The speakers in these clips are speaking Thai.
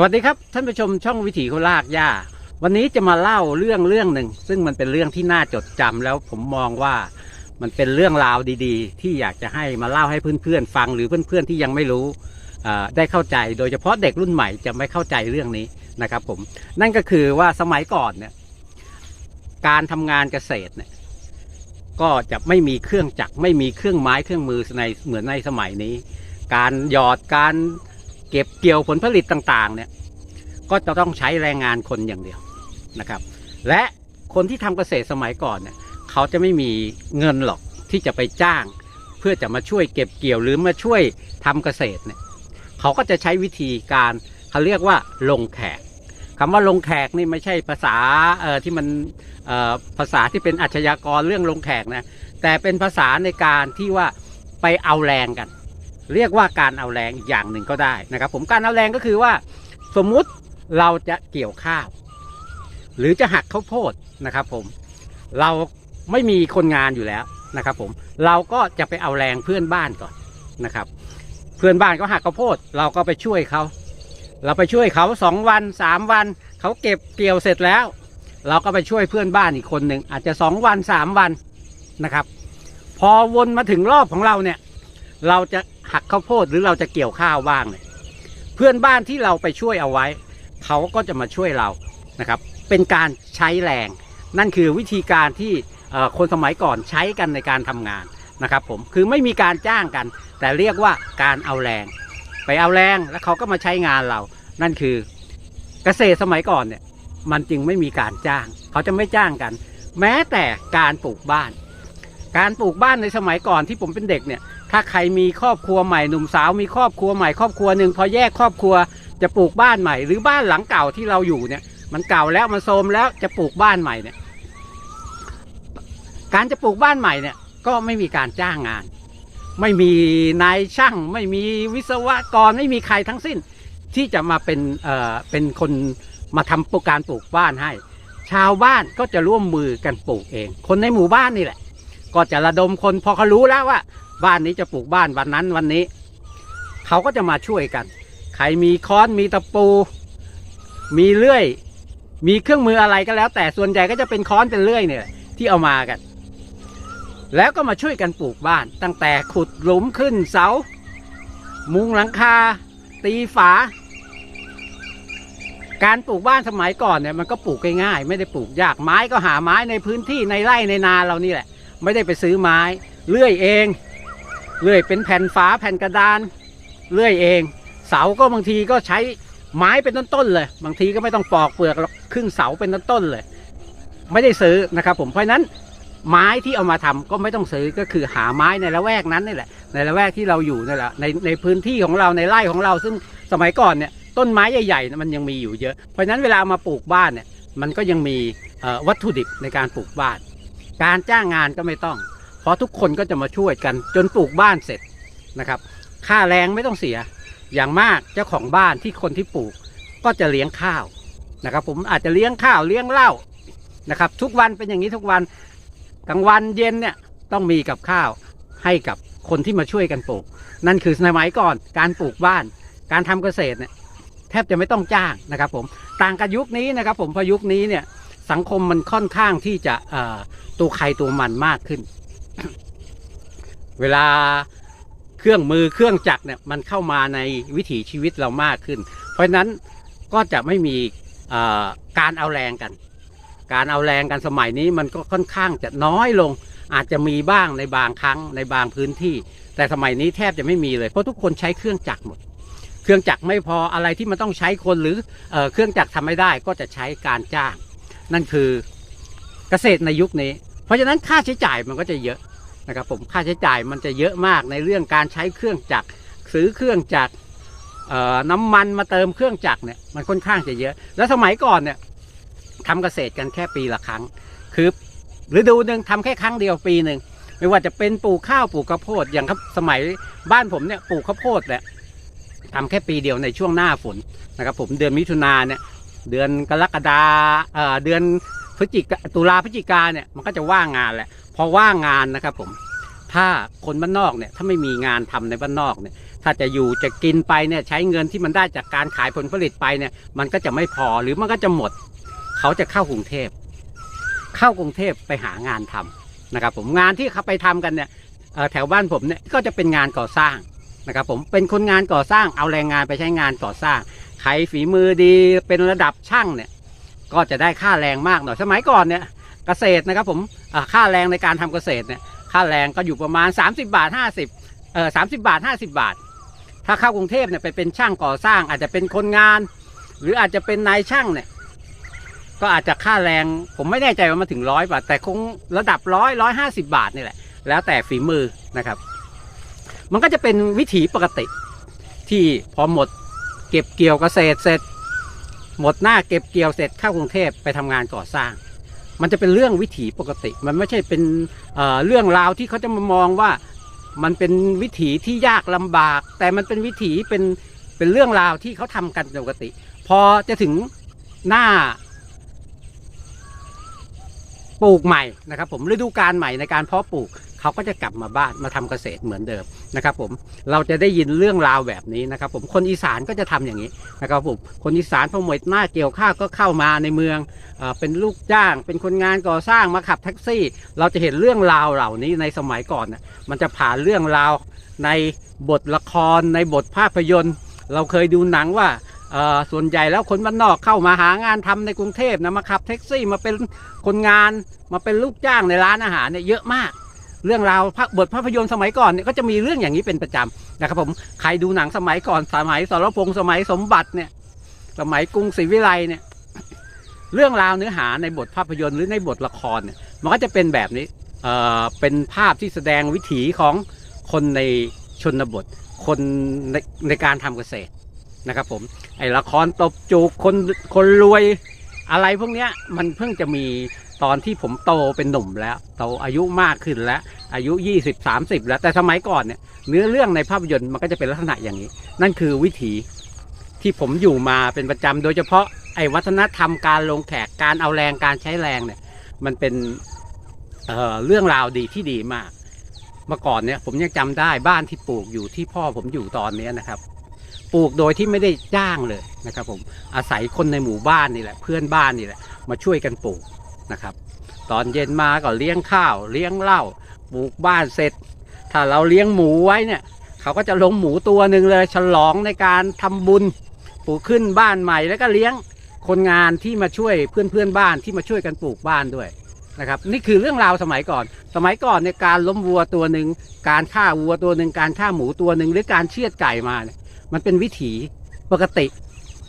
สวัสดีครับ ท่านผู้ชมช่องวิถีโคราชย่า วันนี้จะมาเล่าเรื่องเรื่องหนึ่ง ซึ่งมันเป็นเรื่องที่น่าจดจำแล้วผมมองว่ามันเป็นเรื่องราวดีๆ ที่อยากจะให้มาเล่าให้เพื่อนๆฟังหรือเพื่อนๆที่ยังไม่รู้ได้เข้าใจ โดยเฉพาะเด็กรุ่นใหม่จะไม่เข้าใจเรื่องนี้นะครับผมนั่นก็คือว่าสมัยก่อนเนี่ยการทำงานเกษตรเนี่ยก็จะไม่มีเครื่องจักรไม่มีเครื่องไม้เครื่องมือในเหมือนในสมัยนี้ การหยอดการ เก็บเกี่ยวผลผลิตต่างๆเนี่ยก็จะต้องใช้แรงงานคนอย่างเดียวนะครับ และคนที่ทำเกษตรสมัยก่อนเนี่ยเขาจะไม่มีเงินหรอกที่จะไปจ้าง เพื่อจะมาช่วยเก็บเกี่ยวหรือมาช่วยทำเกษตรเนี่ยเขาก็จะใช้วิธีการเขาเรียกว่าลงแขกคำว่าลงแขกนี่ไม่ใช่ภาษาที่มันภาษาที่เป็นอาชญากรเรื่องลงแขกนะแต่เป็นภาษาในการที่ว่าไปเอาแรงกัน เรียกว่าการเอาแรงอีกอย่างหนึ่งก็ได้นะครับผมการเอาแรงก็คือว่า สมมุติเราจะเกี่ยวข้าว หรือจะหักข้าวโพดนะครับผมเราไม่มีคนงานอยู่แล้วนะครับผมเราก็จะไปเอาแรงเพื่อนบ้านก่อนนะครับ เพื่อนบ้านก็หักข้าวโพด เราก็ไปช่วยเขาเราไปช่วยเขาสองวันสามวันเขาเก็บเกี่ยวเสร็จแล้ว เราก็ไปช่วยเพื่อนบ้านอีกคนหนึ่งอาจจะสองวันสามวันนะครับ พอวนมาถึงรอบของเราเนี่ย เราจะหักข้าวโพดหรือเราจะเกี่ยวข้าวบ้างเนี่ยเพื่อนบ้านที่เราไปช่วยเอาไว้ เขาก็จะมาช่วยเรานะครับ เป็นการใช้แรง นั่นคือวิธีการที่คนสมัยก่อนใช้กันในการทำงานนะครับผมคือไม่มีการจ้างกัน แต่เรียกว่าการเอาแรง ไปเอาแรงแล้วเขาก็มาใช้งานเรา นั่นคือเกษตรสมัยก่อนเนี่ยมันจึงไม่มีการจ้าง เขาจะไม่จ้างกัน แม้แต่การปลูกบ้าน การปลูกบ้านในสมัยก่อนที่ผมเป็นเด็กเนี่ย ถ้าใครมีครอบครัวใหม่หนุ่มสาวมีครอบครัวใหม่ครอบครัวหนึ่งพอแยกครอบครัวจะปลูกบ้านใหม่ หรือบ้านหลังเก่าที่เราอยู่เนี่ย มันเก่าแล้วมันโทรมแล้วจะปลูกบ้านใหม่เนี่ย การจะปลูกบ้านใหม่เนี่ย ก็ไม่มีการจ้างงาน ไม่มีนายช่าง ไม่มีวิศวกรไม่มีใครทั้งสิ้น ที่จะมาเป็นเอ่อเป็นคนมาทำปการปลูกบ้านให้ ชาวบ้านก็จะร่วมมือกันปลูกเอง คนในหมู่บ้านนี่แหละ ก็จะระดมคนพอเขารู้แล้วว่า บ้านนี้จะปลูกบ้านวันนั้นวันนี้ เขาก็จะมาช่วยกัน ใครมีค้อนมีตะปู มีเลื่อย มีเครื่องมืออะไรก็แล้ว แต่ส่วนใหญ่ก็จะเป็นค้อนเป็นเลื่อยเนี่ย ที่เอามากัน แล้วก็มาช่วยกันปลูกบ้าน ตั้งแต่ขุดหลุมขึ้นเสา มุงหลังคา ตีฝา การปลูกบ้านสมัยก่อนเนี่ยมันก็ปลูกง่ายๆไม่ได้ปลูกยากไม้ก็หาไม้ในพื้นที่ในไร่ในนาเรานี่แหละ ไม่ได้ไปซื้อไม้เลื่อยเอง เลื่อยเป็นแผ่นฝาแผ่นกระดานเลื่อยเอง เสาก็บางทีก็ใช้ไม้เป็นต้นๆเลย บางทีก็ไม่ต้องปอกเปลือกหรอกครึ่งเสาเป็นต้นๆเลย ไม่ได้ซื้อนะครับ ผมเพราะฉะนั้นไม้ที่เอามาทำก็ไม่ต้องซื้อก็คือหาไม้ในละแวกนั้นนี่แหละ ในละแวกที่เราอยู่นี่แหละในในพื้นที่ของเราในไร่ของเราซึ่งสมัยก่อนเนี่ยต้นไม้ใหญ่ๆมันยังมีอยู่เยอะ เพราะฉะนั้นเวลามาปลูกบ้านเนี่ยมันก็ยังมีวัตถุดิบในการปลูกบ้าน การจ้างงานก็ไม่ต้อง ราะทุกคนก็จะมาช่วยกันจนปลูกบ้านเสร็จนะครับ ค่าแรงไม่ต้องเสีย อย่างมากเจ้าของบ้านที่คนที่ปลูกก็จะเลี้ยงข้าวนะครับ ผมอาจจะเลี้ยงข้าวเลี้ยงเหล้านะครับ ทุกวันเป็นอย่างนี้ทุกวันกลางวันเย็นเนี่ยต้องมีกับข้าวให้กับคนที่มาช่วยกันปลูก นั่นคือสมัยก่อนการปลูกบ้าน การทำเกษตรเนี่ยแทบจะไม่ต้องจ้างนะครับผมต่างกับยุคนี้นะครับ ผมเพอยุคนี้เนี่ยสังคมมันค่อนข้างที่จะตัวใครตัวมันมากขึ้น เวลาเครื่องมือเครื่องจักรเนี่ยมันเข้ามาในวิถีชีวิตเรามากขึ้น เพราะฉะนั้นก็จะไม่มีการเอาแรงกัน การเอาแรงกันสมัยนี้มันก็ค่อนข้างจะน้อยลง อาจจะมีบ้างในบางครั้งในบางพื้นที่ แต่สมัยนี้แทบจะไม่มีเลยเพราะทุกคนใช้เครื่องจักรหมด เครื่องจักรไม่พออะไรที่มันต้องใช้คนหรือเออเครื่องจักรทำไม่ได้ก็จะใช้การจ้าง นั่นคือเกษตรในยุคนี้ เพราะฉะนั้นค่าใช้จ่ายมันก็จะเยอะนะครับผมค่าใช้จ่ายมันจะเยอะมากในเรื่องการใช้เครื่องจักรซื้อเครื่องจักรน้ำมันมาเติมเครื่องจักรเนี่ยมันค่อนข้างจะเยอะ แล้วสมัยก่อนเนี่ยทำเกษตรกันแค่ปีละครั้ง คือฤดูหนึ่งทำแค่ครั้งเดียวปีหนึ่งไม่ว่าจะเป็นปลูกข้าวปลูกข้าวโพดอย่างครับสมัยบ้านผมเนี่ยปลูกข้าวโพดแหละทำแค่ปีเดียวในช่วงหน้าฝนนะครับผมเดือนมิถุนาเนี่ยเดือนกรกฎาเดือน พฤศจิกาตุลาพฤศจิกาเนี่ยมันก็จะว่างงานแหละพอว่างงานนะครับผมถ้าคนบ้านนอกเนี่ยถ้าไม่มีงานทำในบ้านนอกเนี่ยถ้าจะอยู่จะกินไปเนี่ยใช้เงินที่มันได้จากการขายผลผลิตไปเนี่ยมันก็จะไม่พอหรือมันก็จะหมด เขาจะเข้ากรุงเทพ เข้ากรุงเทพไปหางานทำนะครับผมงานที่เขาไปทำกันเนี่ยแถวบ้านผมเนี่ยก็จะเป็นงานก่อสร้างนะครับผมเป็นคนงานก่อสร้างเอาแรงงานไปใช้งานก่อสร้างใครฝีมือดีเป็นระดับช่างเนี่ย ก็จะได้ค่าแรงมากหน่อยสมัยก่อนเนี่ยเกษตรนะครับผมค่าแรงในการทำเกษตรเนี่ยค่าแรงก็อยู่ประมาณ 30 บาท 50เอ่อ30บาท 50 บาท ถ้าเข้ากรุงเทพเนี่ยไปเป็นช่างก่อสร้าง อาจจะเป็นคนงาน หรืออาจจะเป็นนายช่างเนี่ยก็อาจจะค่าแรงผมไม่แน่ใจว่ามาถึงร้อยบาท แต่คงระดับร้อยร้อยห้าสิบาทนี่แหละ แล้วแต่ฝีมือนะครับ มันก็จะเป็นวิถีปกติที่พอหมด เก็บเกี่ยวเกษตรเสร็จ หมดหน้าเก็บเกี่ยวเสร็จเข้ากรุงเทพไปทำงานก่อสร้าง มันจะเป็นเรื่องวิถีปกติ มันไม่ใช่เป็นเเรื่องราวที่เขาจะมามองว่ามันเป็นวิถีที่ยากลำบาก แต่มันเป็นวิถีเป็นเป็นเรื่องราวที่เขาทำกันปกติ พอจะถึงหน้าปลูกใหม่นะครับผมฤดูกาลใหม่ในการเพาะปลูก เขาก็จะกลับมาบ้านมาทำเกษตรเหมือนเดิมนะครับผมเราจะได้ยินเรื่องราวแบบนี้นะครับผมคนอีสานก็จะทำอย่างนี้นะครับผมคนอีสานพอหมดหน้าเกี่ยวข้าวก็เข้ามาในเมืองเอเป็นลูกจ้าง เป็นคนงานก่อสร้างมาขับแท็กซี่ เราจะเห็นเรื่องราวเหล่านี้ในสมัยก่อนนะมันจะผ่านเรื่องราวในบทละครในบทภาพยนตร์ เราเคยดูหนังว่าส่วนใหญ่แล้วคนบ้านนอกเข้ามาหางานทำในกรุงเทพนะมาขับแท็กซี่มาเป็นคนงานมาเป็นลูกจ้างในร้านอาหารเนี่ยเยอะมาก เรื่องราวบทภาพยนตร์สมัยก่อนเนี่ยก็จะมีเรื่องอย่างนี้เป็นประจำนะครับผมใครดูหนังสมัยก่อนสมัยสรพงษ์สมัยสมบัติเนี่ยสมัยกรุงศรีวิไลเนี่ยเรื่องราวเนื้อหาในบทภาพยนตร์หรือในบทละครเนี่ยมันก็จะเป็นแบบนี้เอ่อเป็นภาพที่แสดงวิถีของคนในชนบท คนในในการทำเกษตรนะครับผมไอละครตบจูบคนคนรวยอะไรพวกเนี้ยมันเพิ่งจะมี ตอนที่ผมโตเป็นหนุ่มแล้วโตอายุมากขึ้นแล้ว อายุ 20 30 แล้วแต่สมัยก่อนเนี่ยเนื้อเรื่องในภาพยนตร์มันก็จะเป็นลักษณะอย่างนี้ นั่นคือวิถีที่ผมอยู่มาเป็นประจำโดยเฉพาะไอ้วัฒนธรรมการลงแขกการเอาแรงการใช้แรงเนี่ย มันเป็นเอ่อเรื่องราวดีที่ดีมาก เมื่อก่อนเนี่ยผมยังจำได้บ้านที่ปลูกอยู่ที่พ่อผมอยู่ตอนนี้นะครับ ปลูกโดยที่ไม่ได้จ้างเลยนะครับ ผมอาศัยคนในหมู่บ้านนี่แหละ เพื่อนบ้านนี่แหละ มาช่วยกันปลูก นะครับ ตอนเย็นมาก็เลี้ยงข้าว เลี้ยงเหล้าปลูกบ้านเสร็จ ถ้าเราเลี้ยงหมูไว้เนี่ย เขาก็จะลงหมูตัวหนึ่งเลย ฉลองในการทำบุญปลูกขึ้นบ้านใหม่แล้วก็เลี้ยงคนงานที่มาช่วยเพื่อนเพื่อนบ้านที่มาช่วยกันปลูกบ้านด้วยนะครับนี่คือเรื่องราวสมัยก่อน สมัยก่อนในการล้มวัวตัวหนึ่งการฆ่าวัวตัวหนึ่งการฆ่าหมูตัวหนึ่งหรือการเชือดไก่มาเนี่ยมันเป็นวิถีปกติ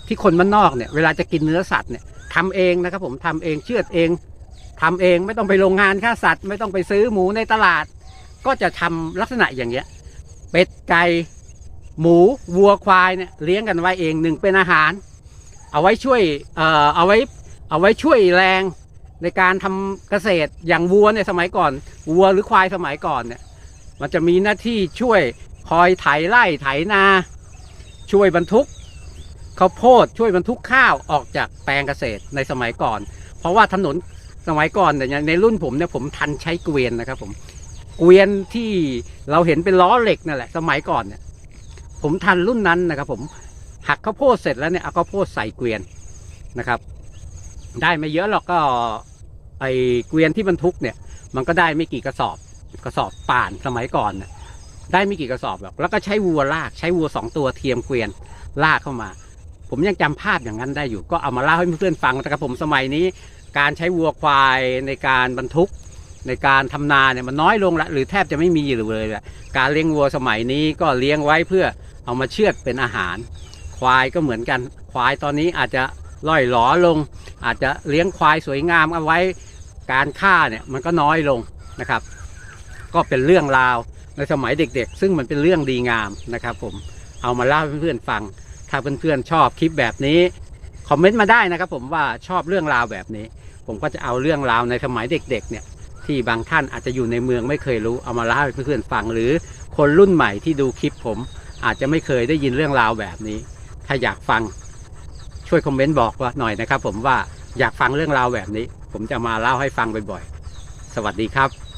ที่คนบ้านนอกเนี่ยเวลาจะกินเนื้อสัตว์เนี่ยทำเองนะครับผมทำเองเชือดเอง ทำเองไม่ต้องไปโรงงานฆ่าสัตว์ ไม่ต้องไปซื้อหมูในตลาด ก็จะทำลักษณะอย่างเงี้ยเป็ดไก่หมูวัวควายเนี่ยเลี้ยงกันไว้เองหนึ่งเป็นอาหาร เอาไว้ช่วยเอ่อเอาไว้เอาไว้ช่วยแรงในการทำเกษตรอย่างวัวเนี่ยสมัยก่อนวัวหรือควายสมัยก่อนเนี่ยมันจะมีหน้าที่ช่วยคอยไถไร่ไถนา ช่วยบรรทุกข้าวโพดช่วยบรรทุกข้าวออกจากแปลงเกษตรในสมัยก่อน เพราะว่าถนน สมัยก่อนเนี่ยในรุ่นผมเนี่ยผมทันใช้เกวียนนะครับ ผม เกวียนที่เราเห็นเป็นล้อเหล็กนั่นแหละ สมัยก่อนเนี่ย ผมทันรุ่นนั้นนะครับ ผมหักข้าวโพดเสร็จแล้วเนี่ยเอาข้าวโพดใส่เกวียนนะครับ ได้ไม่เยอะหรอกก็ไอเกวียนที่บรรทุกเนี่ย มันก็ได้ไม่กี่กระสอบกระสอบป่านสมัยก่อนเนี่ยได้ไม่กี่กระสอบหรอกแล้วก็ใช้วัวลากใช้วัวสองตัวเทียมเกวียนลากเข้ามา ผมยังจำภาพอย่างนั้นได้อยู่ ก็เอามาเล่าให้เพื่อนๆฟังนะครับผมสมัยนี้ การใช้วัวควายในการบรรทุกในการทำนาเนี่ยมันน้อยลงละหรือแทบจะไม่มีเลยละการเลี้ยงวัวสมัยนี้ก็เลี้ยงไว้เพื่อเอามาเชือดเป็นอาหาร ควายก็เหมือนกัน ควายตอนนี้อาจจะล่อยหลอลง อาจจะเลี้ยงควายสวยงามเอาไว้การฆ่าเนี่ยมันก็น้อยลงนะครับ ก็เป็นเรื่องราวในสมัยเด็กๆ ซึ่งมันเป็นเรื่องดีงามนะครับ ผมเอามาเล่าให้เพื่อนๆฟัง ถ้าเพื่อนๆชอบคลิปแบบนี้ คอมเมนต์มาได้นะครับผมว่าชอบเรื่องราวแบบนี้ ผมก็จะเอาเรื่องราวในสมัยเด็กๆเนี่ยที่บางท่านอาจจะอยู่ในเมืองไม่เคยรู้เอามาเล่าให้เพื่อนๆฟัง หรือคนรุ่นใหม่ที่ดูคลิปผมอาจจะไม่เคยได้ยินเรื่องราวแบบนี้ ถ้าอยากฟังช่วยคอมเมนต์บอกว่าหน่อยนะครับ ผมว่าอยากฟังเรื่องราวแบบนี้ ผมจะมาเล่าให้ฟังบ่อยๆ สวัสดีครับ